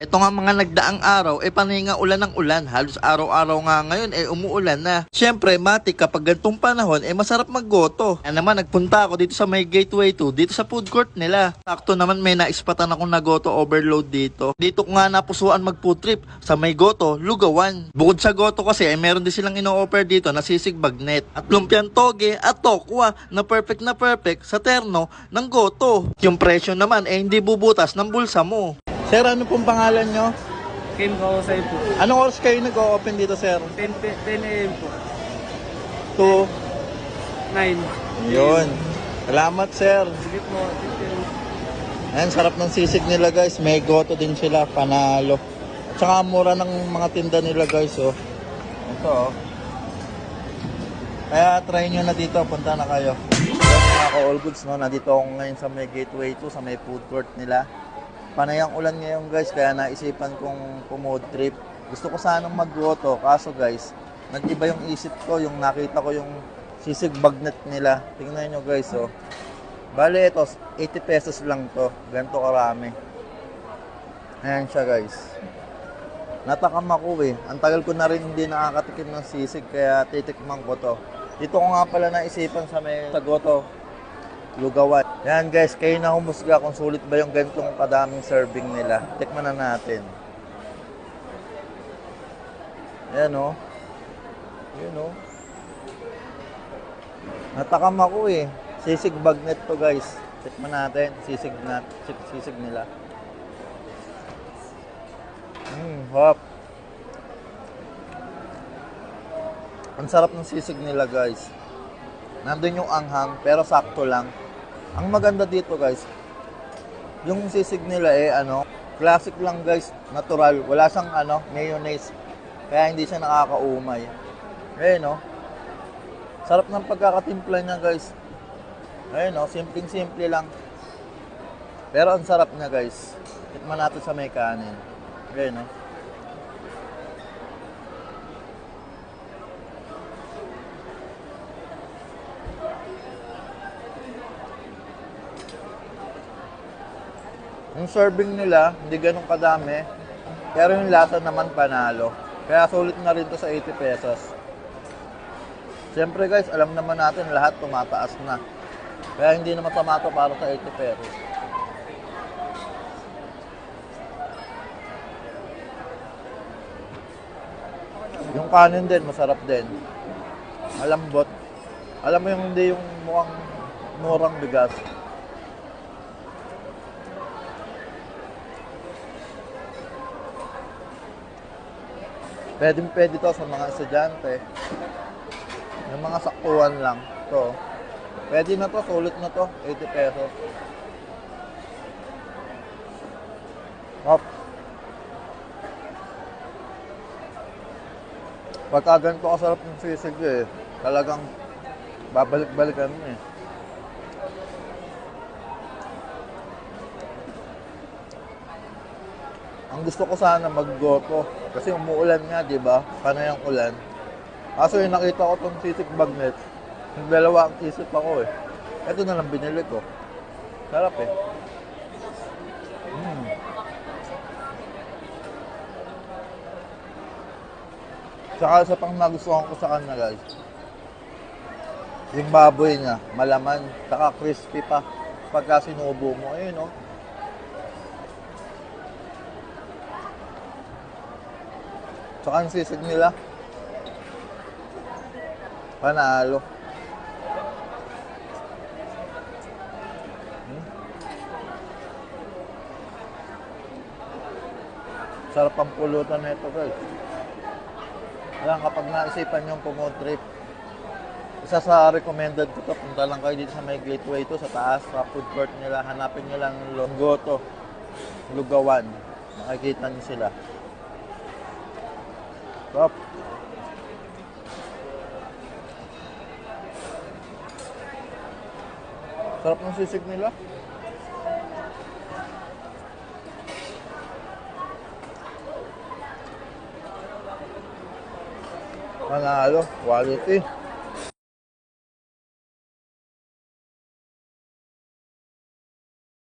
Ito nga mga nagdaang araw, eh panay nga ulan ng ulan. Halos araw-araw nga ngayon, eh umuulan na. Siyempre, matik kapag gantong panahon, eh masarap maggoto. Kaya naman, nagpunta ako dito sa may gateway 2, dito sa food court nila. Sakto naman may naispatan akong nagoto overload dito. Dito ko nga napusuan mag food trip sa may goto, Lugawan. Bukod sa goto kasi, eh meron din silang ino-offer dito na sisig bagnet. At lumpiang toge at tokwa na perfect na perfect sa terno ng goto. Yung presyo naman, eh hindi bubutas ng bulsa mo. Sir, ano pong pangalan nyo? Kim Kausay po. Anong oras kayo nag-open dito, sir? 10, p- 10 a.m. po. To. 9. Yun. Salamat, sir. Sige po. Ayan, sarap ng sisig nila, guys. May goto din sila, panalo. At saka mura ng mga tinda nila, guys, oh. Ito, oh. Kaya try nyo na dito, punta na kayo. Mga ka-all goods, no? Nandito ako ngayon sa may gateway 2, sa may food court nila. Panay ang ulan ngayon, guys, kaya naisipan kong pumood trip. Gusto ko sanang maggoto, kaso guys, nag-iba yung isip ko, yung nakita ko yung sisig bagnet nila. Tingnan nyo, guys, oh. Bale, ito, 80 pesos lang to. Ganito karami. Ayan siya, guys. Natakam ako eh. Ang tagal ko na rin hindi nakakatikim ng sisig, kaya titikman ko to. Dito ko nga pala naisipan sa may sagoto, lugawan. Yan guys, kayo na humusga kung sulit ba yung ganitong kadaming serving nila. Tikman na natin. Yan o. Yan o. Natakam ako eh. Sisig bagnet to guys. Tikman natin. Sisig, na, sisig, nila. Hmm, hop. Ang sarap ng sisig nila guys. Nandun yung anghang, pero sakto lang. Ang maganda dito guys, yung sisig nila eh ano, classic lang guys, natural. Wala siyang ano, mayonnaise. Kaya hindi siya nakakaumay. Eh no. Sarap ng pagkakatimpla niya guys. Ayun no, simpleng-simple lang. Pero ang sarap niya guys. Tikman natin sa may kanin. Ayun no. Yung serving nila, hindi ganun kadami. Pero yung lasa naman panalo. Kaya sulit na rin to sa 80 pesos. Siyempre guys, alam naman natin lahat tumataas na. Kaya hindi naman tama to para sa 80 pesos. Yung kanin din, masarap din. Malambot. Alam mo yung hindi yung mukhang murang bigas. Pwede pwede to sa mga estudyante. Yung mga saktuan lang. To. Pwede na to, sulit na to. 80 pesos. Hop. Pagka ganito kasarap ng sisig eh, talagang babalik-balikan mo eh. Ang gusto ko sana maggoto kasi umuulan nga, 'di ba? Panay ang ulan. Kaso yung nakita ko tong sisig bagnet, yung dalawa ang isip ako eh. Ito na lang binili ko. Sarap eh. Mm. Tsaka sa pang nagustuhan ko sa kanya guys, yung baboy niya, malaman, saka crispy pa pagka sinubo mo. Ayun oh. Tsaka ang sisig nila. Panalo. Hmm. Sarap ang pulutan nito guys. Ayan, kapag naisipan yung pumood trip, isa sa recommended ko to, punta lang kayo dito sa may gateway to, sa taas, sa food court nila. Hanapin nyo lang Longgoto, Lugawan. Makikita nyo sila. Stop. Sarap ng sisig nila. Panalo, quality.